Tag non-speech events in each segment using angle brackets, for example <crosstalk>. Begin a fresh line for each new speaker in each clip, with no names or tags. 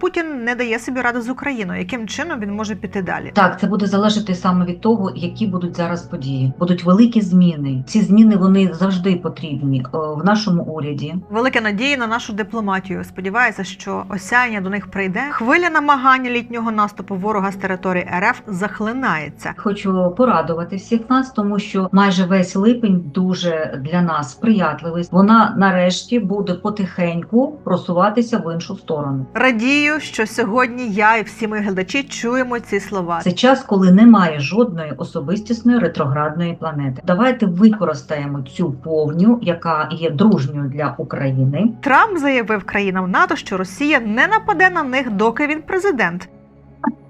Путін не дає собі ради з Україною. Яким чином він може піти далі?
Так, це буде залежати саме від того, які будуть зараз події. Будуть великі зміни. Ці зміни вони завжди потрібні е, в нашому уряді.
Великі надії на нашу дипломатію. Сподіваюся, що осяяння до них прийде. Хвиля намагання літнього наступу ворога з території РФ захлинається.
Хочу порадувати всіх нас, тому що майже весь липень дуже для нас сприятливий. Вона нарешті буде потихеньку просуватися в іншу сторону.
Радію, що сьогодні я і всі мої глядачі чуємо ці слова.
Це час, коли немає жодної особистісної ретроградної планети. Давайте використаємо цю повню, яка є дружньою для України.
Трамп заявив країнам НАТО, що Росія не нападе на них, доки він президент.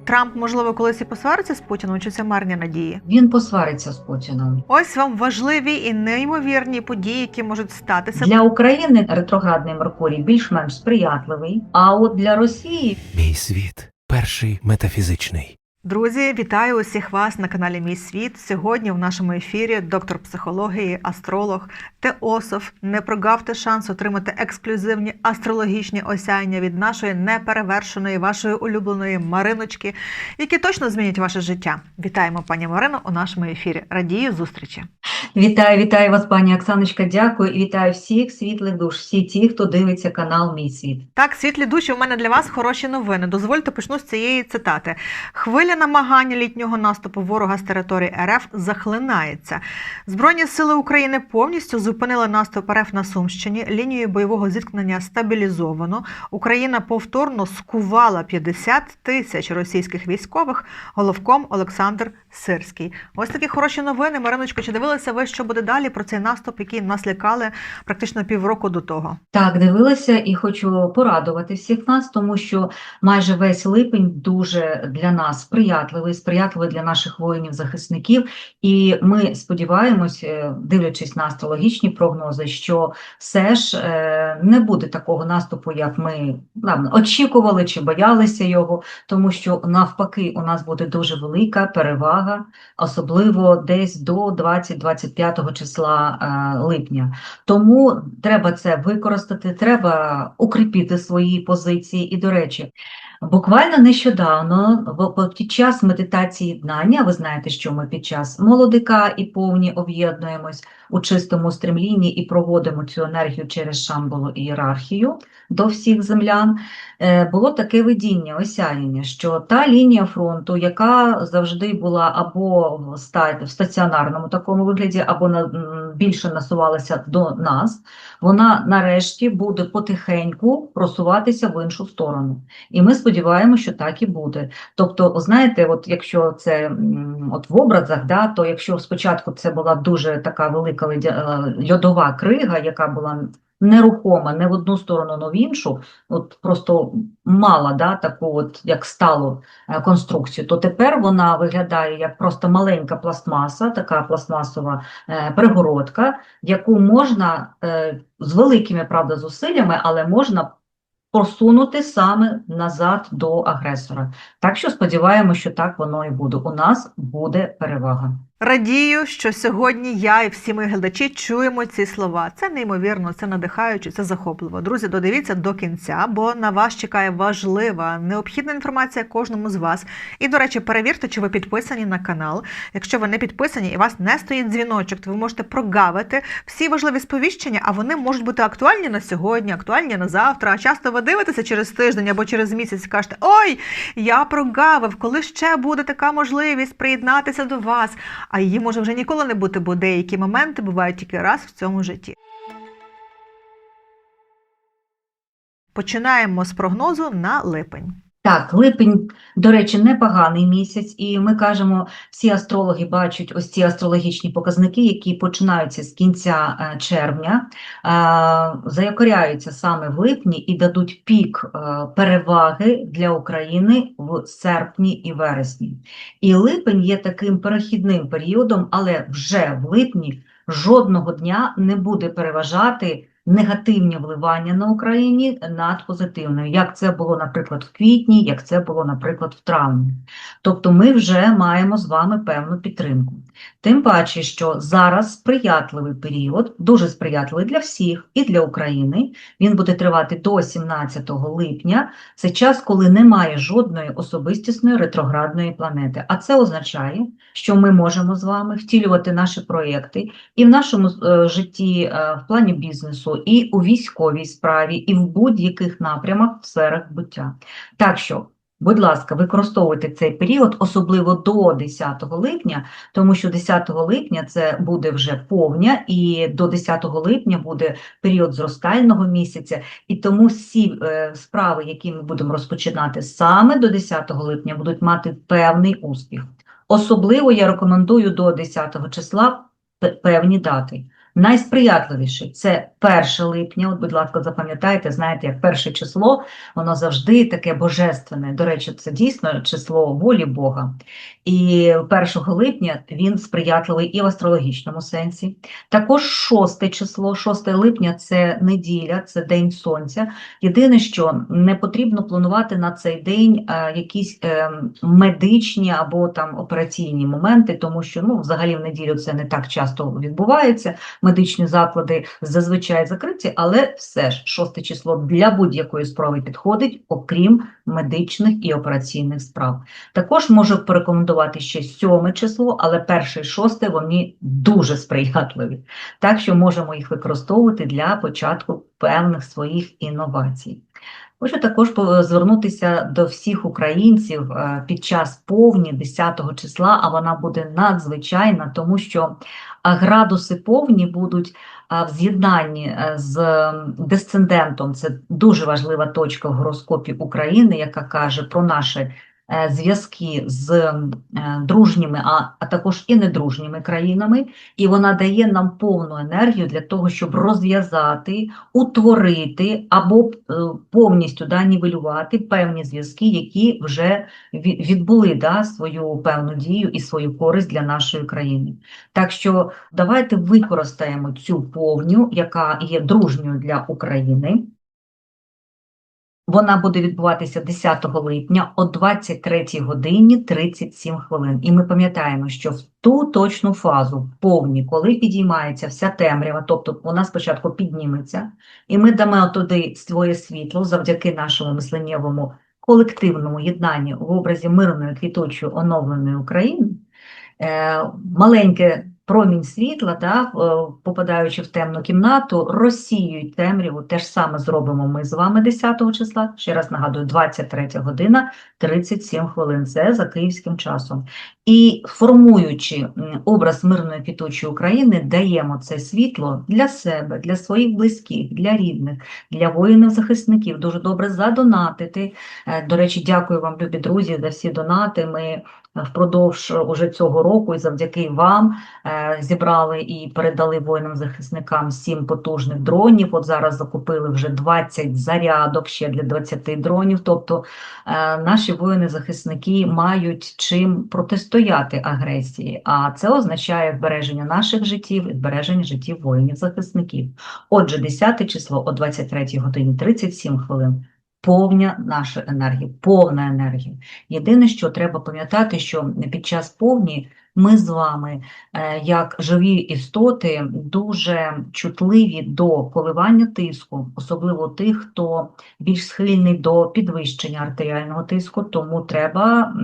Трамп, можливо, колись і посвариться з Путіном, чи це марні надії?
Він посвариться з Путіном.
Ось вам важливі і неймовірні події, які можуть статися.
Для України ретроградний Меркурій більш-менш сприятливий. А от для Росії
Мій світ перший метафізичний.
Друзі, вітаю усіх вас на каналі Мій Світ. Сьогодні в нашому ефірі доктор психології, астролог, теософ. Не прогавте шанс отримати ексклюзивні астрологічні осяяння від нашої неперевершеної, вашої улюбленої Мариночки, які точно змінять ваше життя. Вітаємо пані Марино у нашому ефірі. Радію зустрічі.
вітаю, вітаю вас, пані Оксаночка. Дякую і вітаю всіх світлих душ, всі ті, хто дивиться канал Мій світ.
Так, світлі душі, у мене для вас хороші новини. Дозвольте почну з цієї цитати. Хвиля намагання літнього наступу ворога з території РФ захлинається. Збройні сили України повністю зупинили наступ РФ на Сумщині. Лінію бойового зіткнення стабілізовано. Україна повторно скувала 50 тисяч російських військових. Головком Олександр Сирський. Ось такі хороші новини. Мариночко, чи дивилися ви, що буде далі про цей наступ, який нас лякали практично півроку до того?
Так, дивилася і хочу порадувати всіх нас, тому що майже весь липень дуже для нас сприятливий, сприятливий для наших воїнів-захисників. І ми сподіваємось, е, дивлячись на астрологічні прогнози, що все ж е, не буде такого наступу, як ми ладно, очікували чи боялися його, тому що навпаки у нас буде дуже велика перевага, особливо десь до 20-25 числа е, липня. Тому треба це використати, треба укріпити свої позиції. І, до речі, буквально нещодавно, під час медитації єднання, ви знаєте, що ми під час молодика і повні об'єднуємось у чистому стремлінні і проводимо цю енергію через шамбалу ієрархію до всіх землян. Е, Було таке видіння, осяяння, що та лінія фронту, яка завжди була або в стаціонарному такому вигляді, або більше насувалася до нас, вона нарешті буде потихеньку просуватися в іншу сторону. І ми сподіваємося, що так і буде. Тобто, знаєте, от якщо це от в образах, да, то якщо спочатку це була дуже така велика ледя- е, льодова крига, яка була нерухома не в одну сторону, не в іншу, от просто мала да, таку от, як сталу е, конструкцію, то тепер вона виглядає як просто маленька пластмаса, така пластмасова е, перегородка, яку можна з великими правда зусиллями, але можна просунути саме назад до агресора. Так що сподіваємося, що так воно і буде. У нас буде перевага.
Радію, що сьогодні я і всі мої глядачі чуємо ці слова. Це неймовірно, це надихаюче, це захопливо. Друзі, додивіться до кінця, бо на вас чекає важлива, необхідна інформація кожному з вас. І, до речі, перевірте, чи ви підписані на канал. Якщо ви не підписані і у вас не стоїть дзвіночок, то ви можете прогавити всі важливі сповіщення, а вони можуть бути актуальні на сьогодні, актуальні на завтра. А часто ви дивитеся через тиждень або через місяць і кажете: Ой, я прогавив, коли ще буде така можливість приєднатися до вас. А її може вже ніколи не бути, бо деякі моменти бувають тільки раз в цьому житті. Починаємо з прогнозу на липень.
Так, липень, до речі, непоганий місяць, і ми кажемо, всі астрологи бачать ось ці астрологічні показники, які починаються з кінця е, червня, е, заякоряються саме в липні і дадуть пік е, переваги для України в серпні і вересні. І липень є таким перехідним періодом, але вже в липні жодного дня не буде переважати негативні вливання на Україні над позитивною, як це було, наприклад, в квітні, як це було, наприклад, в травні. Тобто ми вже маємо з вами певну підтримку. Тим паче, що зараз сприятливий період, дуже сприятливий для всіх і для України. Він буде тривати до 17 липня. Це час, коли немає жодної особистісної ретроградної планети. А це означає, що ми можемо з вами втілювати наші проєкти і в нашому е, житті е, в плані бізнесу, і у військовій справі, і в будь-яких напрямах в сферах буття. Так що, будь ласка, використовуйте цей період, особливо до 10 липня, тому що 10 липня це буде вже повня, і до 10 липня буде період зростального місяця, і тому всі е, справи, які ми будемо розпочинати саме до 10 липня, будуть мати певний успіх. Особливо я рекомендую до 10 числа певні дати. Найсприятливіше це 1 липня. От, будь ласка, запам'ятайте, знаєте, як перше число, воно завжди таке божественне. До речі, це дійсно число волі Бога. І 1 липня він сприятливий і в астрологічному сенсі. Також 6 число, 6 липня це неділя, це день сонця. Єдине, що не потрібно планувати на цей день е, якісь е, медичні або там операційні моменти, тому що ну, взагалі в неділю це не так часто відбувається. Медичні заклади зазвичай закриті, але все ж 6 число для будь-якої справи підходить, окрім медичних і операційних справ. Також можу порекомендувати ще 7 число, але перше і шосте вони дуже сприятливі. Так що можемо їх використовувати для початку певних своїх інновацій. Хочу також звернутися до всіх українців е, під час повні 10 числа, а вона буде надзвичайна, тому що градуси повні будуть в з'єднанні е, з десцендентом. Це дуже важлива точка в гороскопі України, яка каже про наші е, зв'язки з е, дружніми, а, а також і недружніми країнами, і вона дає нам повну енергію для того, щоб розв'язати, утворити або е, повністю да, нівелювати певні зв'язки, які вже відбули да, свою певну дію і свою користь для нашої країни. Так що давайте використаємо цю повню, яка є дружньою для України. Вона буде відбуватися 10 липня о 23 годині 37 хвилин. І ми пам'ятаємо, що в ту точну фазу, повні, коли підіймається вся темрява, тобто вона спочатку підніметься, і ми дамо туди своє світло завдяки нашому мисленнєвому колективному єднанню в образі мирної, квітучої, оновленої України, е, маленьке промінь світла, да, попадаючи в темну кімнату, розсіюють темряву. Те ж саме зробимо ми з вами 10 числа. Ще раз нагадую, 23 година 37 хвилин. Це за київським часом. І формуючи образ мирної квітучої України, даємо це світло для себе, для своїх близьких, для рідних, для воїнів-захисників. Дуже добре задонатити. Е, До речі, дякую вам, любі друзі, за всі донати. Ми е, впродовж уже цього року і завдяки вам е, зібрали і передали воїнам-захисникам сім потужних дронів. От зараз закупили вже 20 зарядок ще для 20 дронів. Тобто е, наші воїни-захисники мають чим протистояти агресії, а це означає збереження наших життів і збереження життів воїнів-захисників. Отже, 10 число о 23 годині 37 хвилин. Повня наша енергія, повна енергія. Єдине, що треба пам'ятати, що під час повні ми з вами, е, як живі істоти, дуже чутливі до коливання тиску, особливо тих, хто більш схильний до підвищення артеріального тиску, тому треба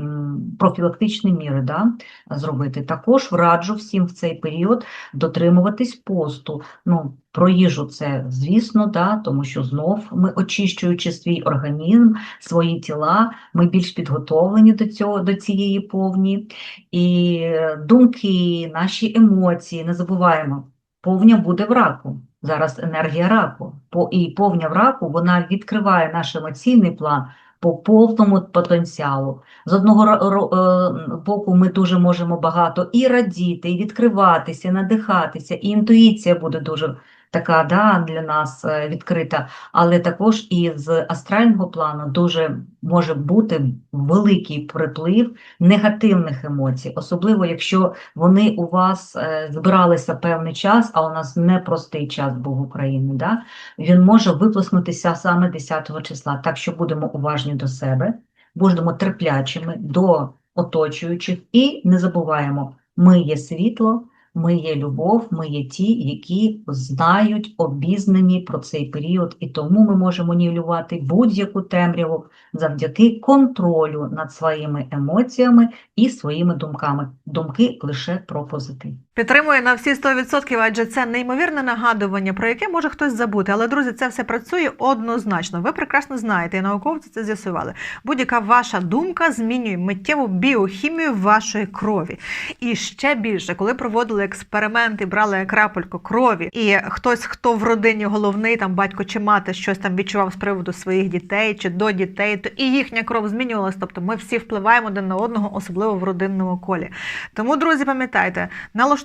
профілактичні міри да, зробити. Також раджу всім в цей період дотримуватись посту. Ну, про їжу це, звісно, да, тому що знов ми, очищуючи свій організм, свої тіла, ми більш підготовлені до цього, до цієї повні. І е, думки, наші емоції, не забуваємо, повня буде в раку. Зараз енергія раку. І повня в раку вона відкриває наш емоційний план по повному потенціалу. З одного е, боку, ми дуже можемо багато і радіти, і відкриватися, і надихатися, і інтуїція буде дуже така да, для нас е, відкрита, але також і з астрального плану дуже може бути великий приплив негативних емоцій, особливо якщо вони у вас е, збиралися певний час, а у нас непростий час був в Україні. Да? Він може виплеснутися саме 10 числа. Так що будемо уважні до себе, будемо терплячими до оточуючих і не забуваємо, ми є світло. Ми є любов, ми є ті, які знають, обізнані про цей період, і тому ми можемо нівелювати будь-яку темряву завдяки контролю над своїми емоціями і своїми думками. Думки лише про позитив.
Підтримую на всі 100%, адже це неймовірне нагадування, про яке може хтось забути. Але друзі, це все працює однозначно. Ви прекрасно знаєте, і науковці це з'ясували. Будь-яка ваша думка змінює миттєву біохімію вашої крові. І ще більше, коли проводили експерименти, брали крапельку крові, і хтось, хто в родині головний, там батько чи мати, щось там відчував з приводу своїх дітей чи до дітей, то і їхня кров змінювалася. Тобто ми всі впливаємо один на одного, особливо в родинному колі. Тому, друзі, пам'ятайте,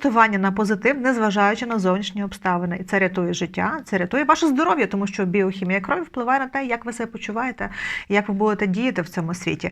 налаштування на позитив, незважаючи на зовнішні обставини. І це рятує життя, це рятує ваше здоров'я, тому що біохімія крові впливає на те, як ви себе почуваєте, як ви будете діяти в цьому світі.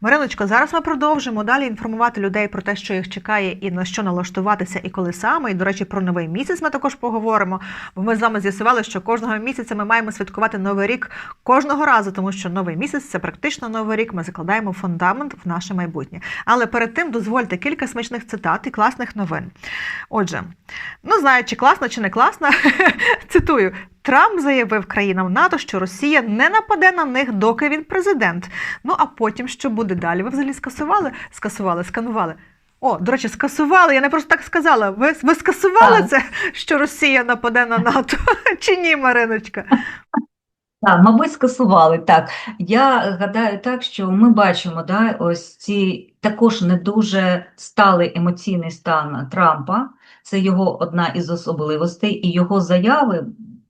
Мариночко, зараз ми продовжимо далі інформувати людей про те, що їх чекає, і на що налаштуватися, і коли саме. І, до речі, про новий місяць ми також поговоримо. Бо ми з вами з'ясували, що кожного місяця ми маємо святкувати новий рік кожного разу, тому що новий місяць це практично новий рік. Ми закладаємо фундамент в наше майбутнє. Але перед тим дозвольте кілька смачних цитат і класних новин. Отже, ну знаю, чи класно, чи не класно, <laughs> цитую. Трамп заявив країнам НАТО, що Росія не нападе на них, доки він президент. Ну а потім що буде далі? Ви взагалі скасували? Скасували, сканували. О, до речі, скасували. Я не просто так сказала. Ви, ви скасували
Так.
це, що Росія нападе на НАТО? <laughs> Чи ні, Мариночка?
Так, мабуть, скасували. Так, я гадаю так, що ми бачимо, да, ось ці також не дуже сталий емоційний стан Трампа. Це його одна із особливостей, і його заяви,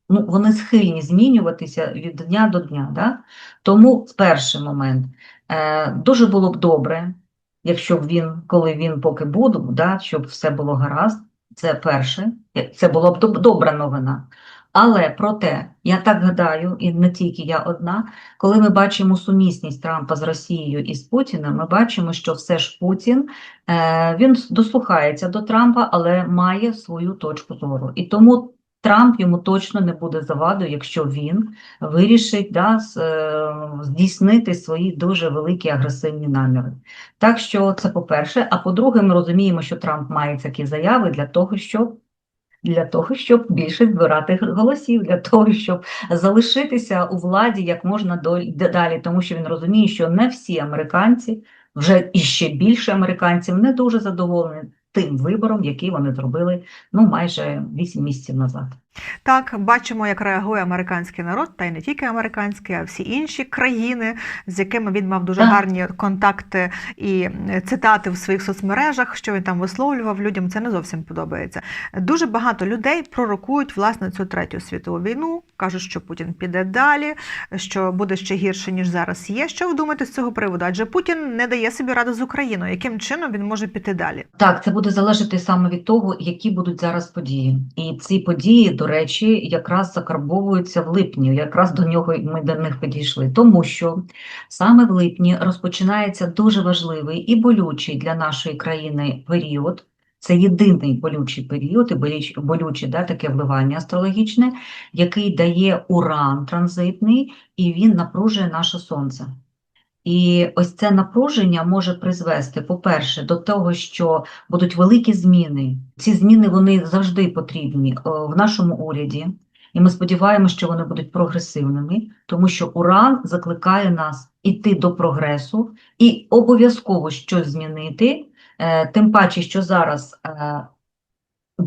ну, вони схильні змінюватися від дня до дня. Да? Тому перший момент. Е, дуже було б добре, якщо б він, коли він поки буде, да, щоб все було гаразд. Це перше, це була б добра новина. Але проте, я так гадаю, і не тільки я одна, коли ми бачимо сумісність Трампа з Росією і з Путіним, ми бачимо, що все ж Путін е, він дослухається до Трампа, але має свою точку зору. І тому Трамп йому точно не буде завадою, якщо він вирішить да, е, здійснити свої дуже великі агресивні наміри. Так що це по-перше. А по-друге, ми розуміємо, що Трамп має такі заяви для того, щоб для того, щоб більше збирати голосів, для того, щоб залишитися у владі як можна далі, тому що він розуміє, що не всі американці, вже і ще більше американців, не дуже задоволені тим вибором, який вони зробили ну майже 8 місяців назад.
Так, бачимо, як реагує американський народ, та й не тільки американський, а всі інші країни, з якими він мав дуже гарні контакти і цитати в своїх соцмережах, що він там висловлював людям. Це не зовсім подобається. Дуже багато людей пророкують власне цю третю світову війну, кажуть, що Путін піде далі, що буде ще гірше ніж зараз є. Що ви думаєте з цього приводу? Адже Путін не дає собі ради з Україною. Яким чином він може піти далі?
Так, це буде залежати саме від того, які будуть зараз події. І ці події, до речі, якраз закарбовуються в липні. Якраз до нього ми до них підійшли. Тому що саме в липні розпочинається дуже важливий і болючий для нашої країни період. Це єдиний болючий період і боліч- болюче да, таке вливання астрологічне, який дає уран транзитний, і він напружує наше сонце. І ось це напруження може призвести, по-перше, до того, що будуть великі зміни. Ці зміни вони завжди потрібні е, в нашому уряді, і ми сподіваємося, що вони будуть прогресивними, тому що Уран закликає нас іти до прогресу і обов'язково щось змінити. Е, Тим паче, що зараз е,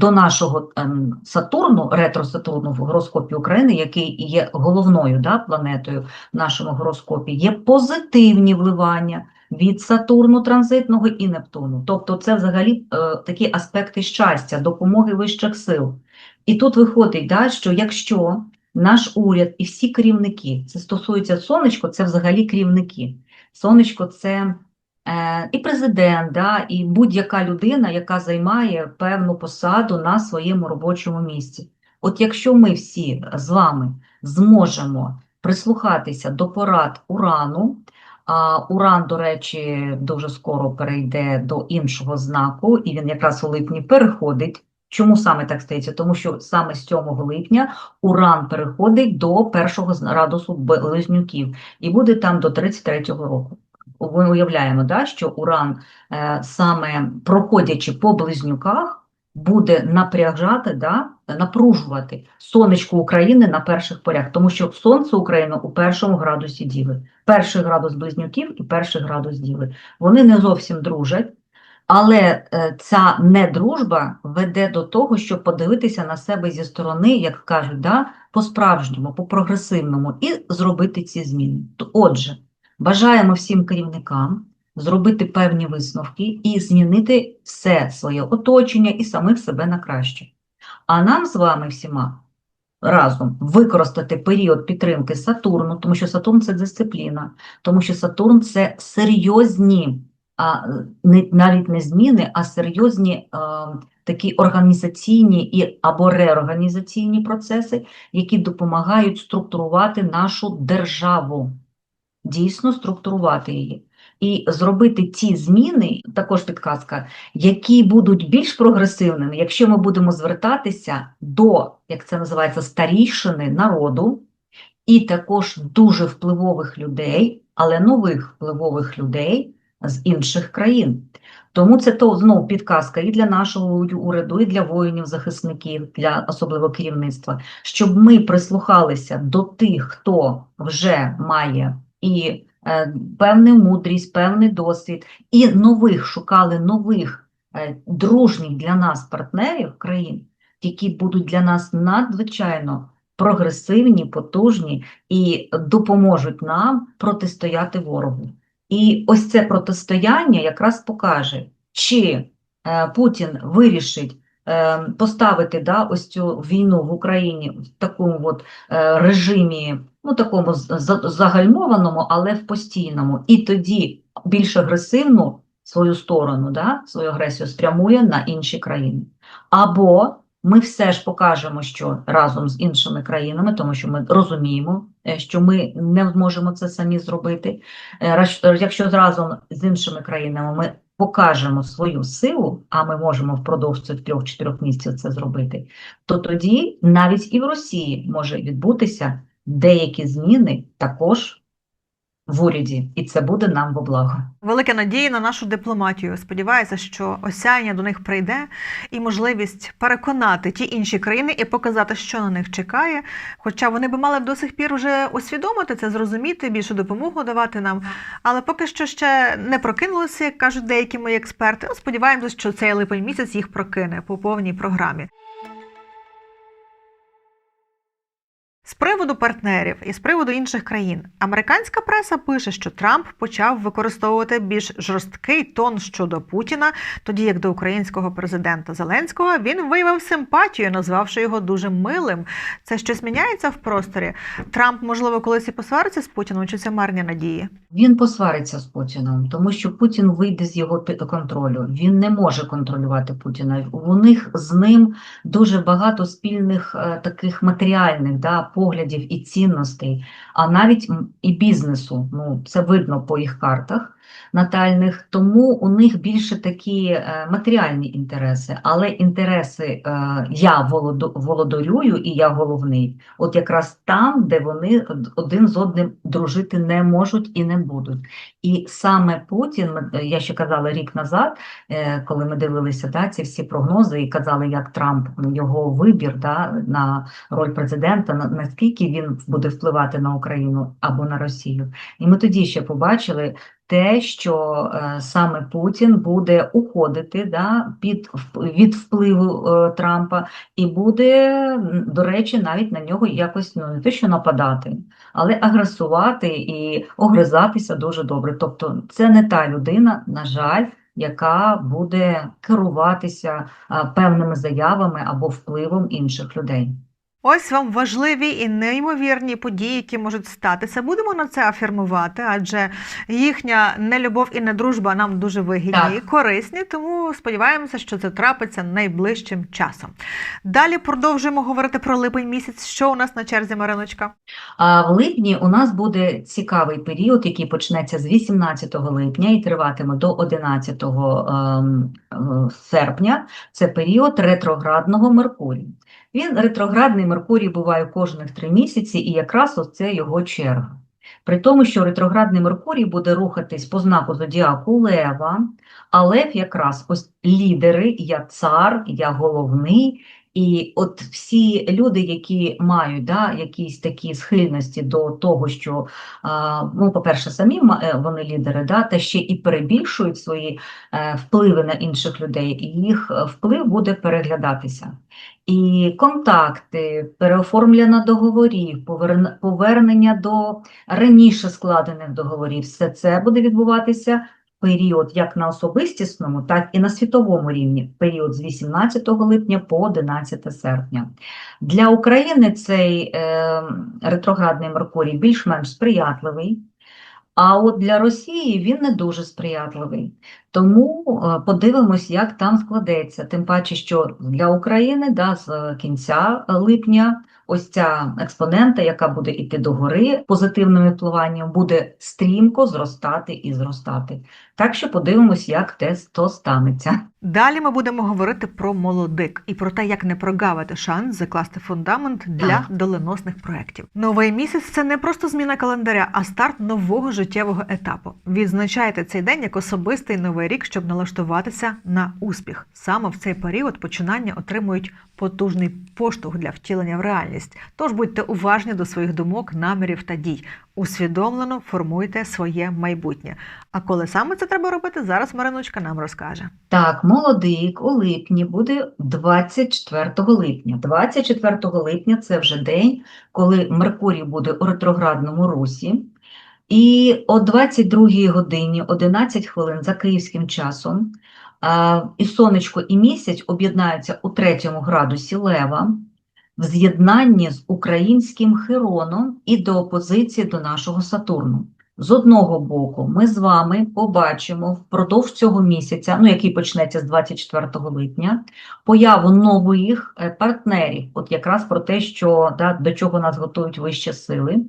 до нашого ем, Сатурну, ретро-Сатурну в гороскопі України, який є головною да, планетою в нашому гороскопі, є позитивні вливання від Сатурну транзитного і Нептуну. Тобто це взагалі е, такі аспекти щастя, допомоги вищих сил. І тут виходить, да, що якщо наш уряд і всі керівники, це стосується сонечко, це взагалі керівники. Сонечко це І президент, да, і будь-яка людина, яка займає певну посаду на своєму робочому місці. От якщо ми всі з вами зможемо прислухатися до порад урану, а уран, до речі, дуже скоро перейде до іншого знаку, і він якраз у липні переходить. Чому саме так стається? Тому що саме з 7 липня уран переходить до першого градусу близнюків і буде там до 33-го року. Ми уявляємо, да, що уран е, саме проходячи по близнюках, буде напряжати, да, напружувати сонечко України на перших полях, тому що сонце України у першому градусі Діви. Перший градус близнюків і перший градус Діви. Вони не зовсім дружать, але е, ця недружба веде до того, щоб подивитися на себе зі сторони, як кажуть, да, по-справжньому, по-прогресивному, і зробити ці зміни. Отже, бажаємо всім керівникам зробити певні висновки і змінити все своє оточення і самих себе на краще. А нам з вами всіма разом використати період підтримки Сатурну, тому що Сатурн це дисципліна, тому що Сатурн це серйозні, а не, навіть не зміни, а серйозні е, такі організаційні і або реорганізаційні процеси, які допомагають структурувати нашу державу, дійсно структурувати її. І зробити ті зміни, також підказка, які будуть більш прогресивними, якщо ми будемо звертатися до, як це називається, старійшини народу, і також дуже впливових людей, але нових впливових людей з інших країн. Тому це то знову підказка і для нашого уряду, і для воїнів-захисників, для особливо керівництва, щоб ми прислухалися до тих, хто вже має і е, певну мудрість, певний досвід, і нових шукали нових е, дружніх для нас партнерів країн, які будуть для нас надзвичайно прогресивні, потужні і допоможуть нам протистояти ворогу. І ось це протистояння якраз покаже, чи е, Путін вирішить поставити да, ось цю війну в Україні в такому от, е, режимі, ну такому загальмованому, але в постійному, і тоді більш агресивну свою сторону, да, свою агресію спрямує на інші країни. Або ми все ж покажемо, що разом з іншими країнами, тому що ми розуміємо, е, що ми не зможемо це самі зробити. Е, Якщо разом з іншими країнами ми покажемо свою силу, а ми можемо впродовж цих трьох-чотирьох місяців це зробити, то тоді навіть і в Росії може відбутися деякі зміни також в уряді, і це буде нам во благо.
Великі надії на нашу дипломатію. Сподіваюся, що осяяння до них прийде і можливість переконати ті інші країни і показати, що на них чекає. Хоча вони би мали до сих пір вже усвідомити це, зрозуміти, більшу допомогу давати нам. Але поки що ще не прокинулися, як кажуть деякі мої експерти. Ну, Сподіваємося, що цей липень місяць їх прокине по повній програмі. З приводу партнерів і з приводу інших країн, американська преса пише, що Трамп почав використовувати більш жорсткий тон щодо Путіна, тоді як до українського президента Зеленського він виявив симпатію, назвавши його дуже милим. Це щось міняється в просторі. Трамп, можливо, колись і посвариться з Путіном, чи це марні надії?
Він посвариться з Путіном, тому що Путін вийде з його контролю. Він не може контролювати Путіна. У них з ним дуже багато спільних е, таких матеріальних да, поглядів і цінностей, а навіть і бізнесу. Ну, це видно по їх картах натальних. Тому у них більше такі е, матеріальні інтереси, але інтереси е, я володу- володарюю і я головний. От якраз там, де вони один з одним дружити не можуть і не будуть. І саме Путін, я ще казала рік назад, е, коли ми дивилися да, ці всі прогнози і казали, як Трамп його вибір да, на роль президента, на- наскільки він буде впливати на Україну або на Росію. І ми тоді ще побачили. Те, що е, саме Путін буде уходити да, під, від впливу е, Трампа, і буде, до речі, навіть на нього якось ну, не те, що нападати, але агресувати і огризатися дуже добре. Тобто це не та людина, на жаль, яка буде керуватися а, певними заявами або впливом інших людей.
Ось вам важливі і неймовірні події, які можуть статися. Будемо на це афірмувати, адже їхня нелюбов і недружба нам дуже вигідні
Так.
і корисні, тому сподіваємося, що це трапиться найближчим часом. Далі продовжуємо говорити про липень місяць. Що у нас на черзі, Мариночка?
А в липні у нас буде цікавий період, який почнеться з 18 липня і триватиме до 11 ем, е, серпня. Це період ретроградного Меркурію. Він ретроградний Меркурій буває кожних три місяці, і якраз ось це його черга. При тому, що ретроградний Меркурій буде рухатись по знаку зодіаку Лева, а Лев якраз ось лідери, я цар, я головний. І от всі люди, які мають да, якісь такі схильності до того, що, ну, по-перше, самі е, вони лідери, да, та ще і перебільшують свої е, впливи на інших людей, їх е, вплив буде переглядатися. І контакти, переоформлення договорів, повернення до раніше складених договорів, все це буде відбуватися в період як на особистісному, так і на світовому рівні, період з 18 липня по 11 серпня. Для України цей е, ретроградний Меркурій більш-менш сприятливий, а от для Росії він не дуже сприятливий. Тому е, подивимось, як там складеться. Тим паче, що для України да, з кінця липня ось ця експонента, яка буде йти догори позитивним впливанням, буде стрімко зростати і зростати. Так що подивимось, як те то станеться.
Далі ми будемо говорити про молодик і про те, як не прогавити шанс закласти фундамент для
Так.
доленосних проєктів. Новий місяць це не просто зміна календаря, а старт нового життєвого етапу. Відзначайте цей день як особистий новий рік, щоб налаштуватися на успіх. Саме в цей період починання отримують потужний поштовх для втілення в реальність. Тож будьте уважні до своїх думок, намірів та дій. Усвідомлено формуйте своє майбутнє. А коли саме це треба робити, зараз Мариночка нам розкаже.
Так, молодик у липні буде 24 липня. 24 липня це вже день, коли Меркурій буде у ретроградному русі. І о 22 годині 11 хвилин за київським часом і сонечко, і місяць об'єднаються у третьому градусі Лева в з'єднанні з українським Хироном і до опозиції до нашого Сатурну. З одного боку, ми з вами побачимо впродовж цього місяця, ну який почнеться з 24 липня, появу нових е, партнерів, от якраз про те, що да, до чого нас готують вищі сили,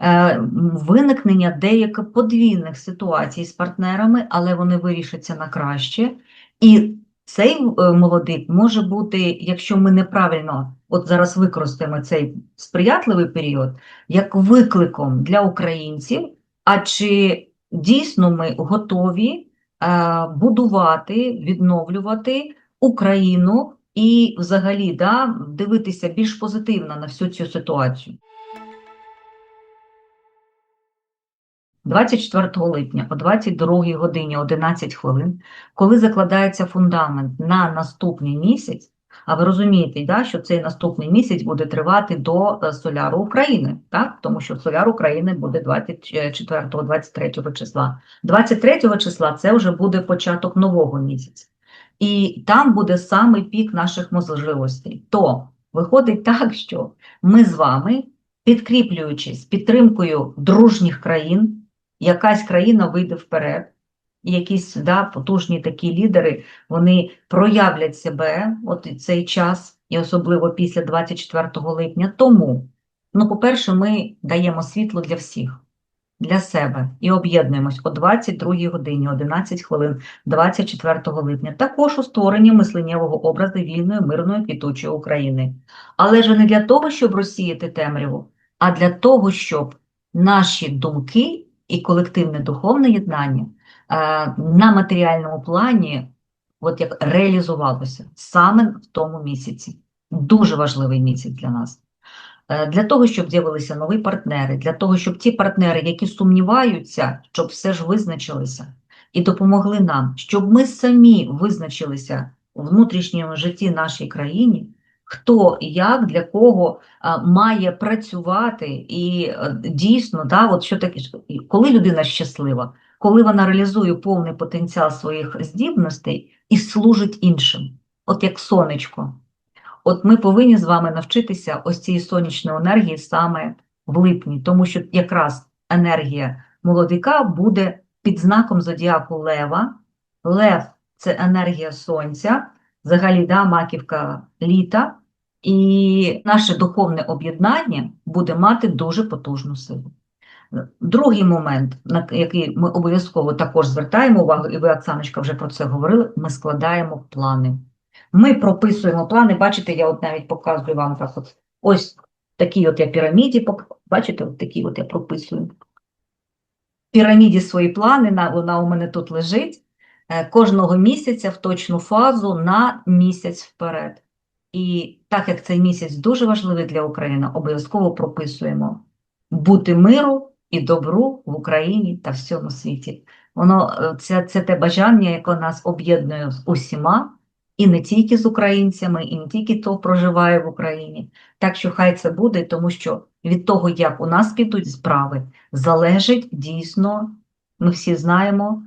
е, виникнення деяких подвійних ситуацій з партнерами, але вони вирішаться на краще. І цей е, молодик може бути, якщо ми неправильно от зараз використаємо цей сприятливий період, як викликом для українців. А чи дійсно ми готові е, будувати, відновлювати Україну і взагалі да, дивитися більш позитивно на всю цю ситуацію? 24 липня о 22 годині 11 хвилин, коли закладається фундамент на наступний місяць, а ви розумієте, да, що цей наступний місяць буде тривати до е, Соляру України, так? тому що Соляр України буде 24-23 числа. 23 числа це вже буде початок нового місяця. І там буде самий пік наших можливостей. То виходить так, що ми з вами, підкріплюючись підтримкою дружніх країн, якась країна вийде вперед, якісь да, потужні такі лідери, вони проявлять себе от цей час, і особливо після 24 липня. Тому, ну, по-перше, ми даємо світло для всіх, для себе і об'єднуємось о 22 годині, 11 хвилин 24 липня, також у створенні мисленнєвого образу вільної, мирної, квітучої України. Але ж не для того, щоб розсіяти темряву, а для того, щоб наші думки і колективне духовне єднання на матеріальному плані от як реалізувалося саме в тому місяці. Дуже важливий місяць для нас. Е, Для того, щоб з'явилися нові партнери, для того, щоб ті партнери, які сумніваються, щоб все ж визначилися і допомогли нам, щоб ми самі визначилися у внутрішньому житті нашій країні, хто як для кого має працювати, і е, дійсно, да, от що таке, коли людина щаслива, коли вона реалізує повний потенціал своїх здібностей і служить іншим, от як сонечко. От ми повинні з вами навчитися ось цієї сонячної енергії саме в липні, тому що якраз енергія молодика буде під знаком зодіаку Лева. Лев це енергія сонця, взагалі да, маківка літа, і наше духовне об'єднання буде мати дуже потужну силу. Другий момент, на який ми обов'язково також звертаємо увагу, і ви, Оксаночка, вже про це говорили, ми складаємо плани. Ми прописуємо плани, бачите, я от навіть показую вам так от, ось такі от я піраміді, бачите, от такі от я прописую. В піраміді свої плани, на- вона у мене тут лежить, е, кожного місяця в точну фазу на місяць вперед. І так як цей місяць дуже важливий для України, обов'язково прописуємо бути миру і добру в Україні та всьому світі. Воно е, це, це те бажання, яке нас об'єднує з усіма, і не тільки з українцями, і не тільки хто проживає в Україні. Так що хай це буде, тому що від того, як у нас підуть справи, залежить дійсно, ми всі знаємо,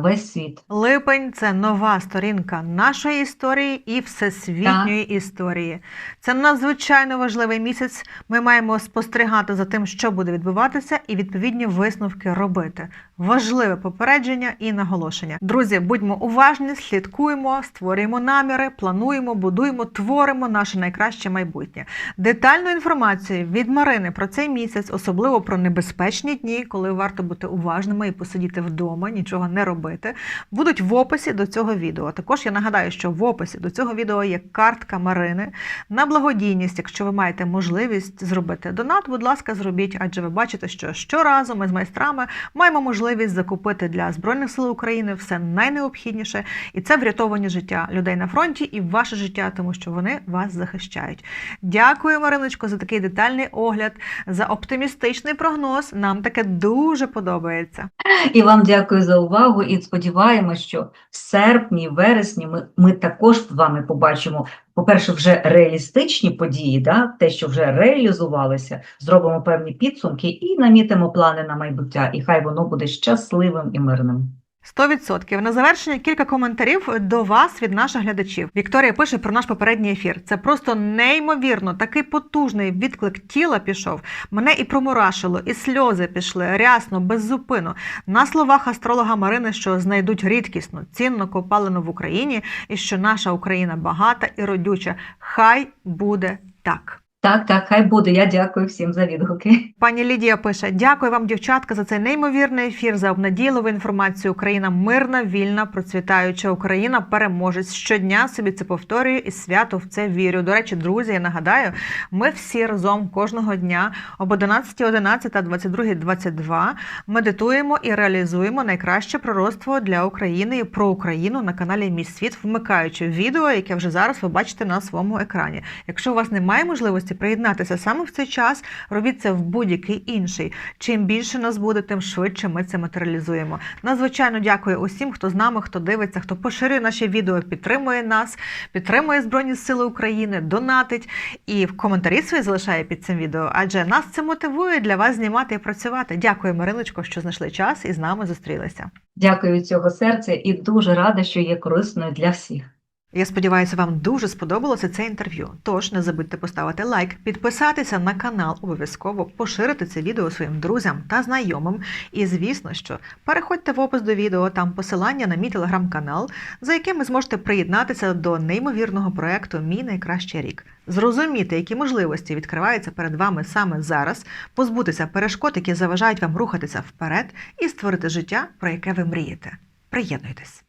весь світ.
Липень це нова сторінка нашої історії і всесвітньої історії. Це надзвичайно важливий місяць. Ми маємо спостерігати за тим, що буде відбуватися, і відповідні висновки робити. Важливе попередження і наголошення. Друзі, будьмо уважні, слідкуємо, створюємо наміри, плануємо, будуємо, творимо наше найкраще майбутнє. Детальну інформацію від Марини про цей місяць, особливо про небезпечні дні, коли варто бути уважними і посидіти вдома, нічого не робити, будуть в описі до цього відео. Також я нагадаю, що в описі до цього відео є картка Марини на благодійність. Якщо ви маєте можливість зробити донат, будь ласка, зробіть, адже ви бачите, що щоразу ми з майстрами маємо можливість закупити для Збройних сил України все найнеобхідніше, і це врятовані життя людей на фронті і ваше життя, тому що вони вас захищають. Дякую, Мариночко, за такий детальний огляд, за оптимістичний прогноз. Нам таке дуже подобається.
І вам дякую за увагу і сподіваємось, що в серпні, вересні ми, ми також з вами побачимо, по-перше, вже реалістичні події, да, те, що вже реалізувалося, зробимо певні підсумки і намітимо плани на майбуття, і хай воно буде щасливим і мирним.
100%. На завершення кілька коментарів до вас від наших глядачів. Вікторія пише про наш попередній ефір. Це просто неймовірно, такий потужний відклик тіла пішов. Мене і промурашило, і сльози пішли рясно, без зупину. На словах астролога Марини, що знайдуть рідкісну, цінну копалину в Україні, і що наша Україна багата і родюча. Хай буде так.
Так, так, хай буде. Я дякую всім за відгуки.
Пані Лідія пише: Дякую вам, дівчатка, за цей неймовірний ефір, за обнадійливу інформацію. Україна мирна, вільна, процвітаюча Україна, переможець. Щодня собі це повторюю і свято в це вірю. До речі, друзі, я нагадаю, ми всі разом кожного дня об 11.11 та 22.22 медитуємо і реалізуємо найкраще пророцтво для України і про Україну на каналі Мій Світ, вмикаючи відео, яке вже зараз ви бачите на своєму екрані. Якщо у вас немає можливості приєднатися саме в цей час, робіть це в будь-який інший. Чим більше нас буде, тим швидше ми це матеріалізуємо. Надзвичайно дякую усім, хто з нами, хто дивиться, хто поширює наші відео, підтримує нас, підтримує Збройні Сили України, донатить і в коментарі свої залишає під цим відео. Адже нас це мотивує для вас знімати і працювати. Дякую, Мариночко, що знайшли час і з нами зустрілися.
Дякую від цього серця і дуже рада, що є корисною для всіх.
Я сподіваюся, вам дуже сподобалося це інтерв'ю. Тож не забудьте поставити лайк, підписатися на канал, обов'язково поширити це відео своїм друзям та знайомим. І звісно, що переходьте в опис до відео, там посилання на мій телеграм-канал, за яким ви зможете приєднатися до неймовірного проекту Мій найкращий рік. Зрозуміти, які можливості відкриваються перед вами саме зараз, позбутися перешкод, які заважають вам рухатися вперед, і створити життя, про яке ви мрієте. Приєднуйтесь!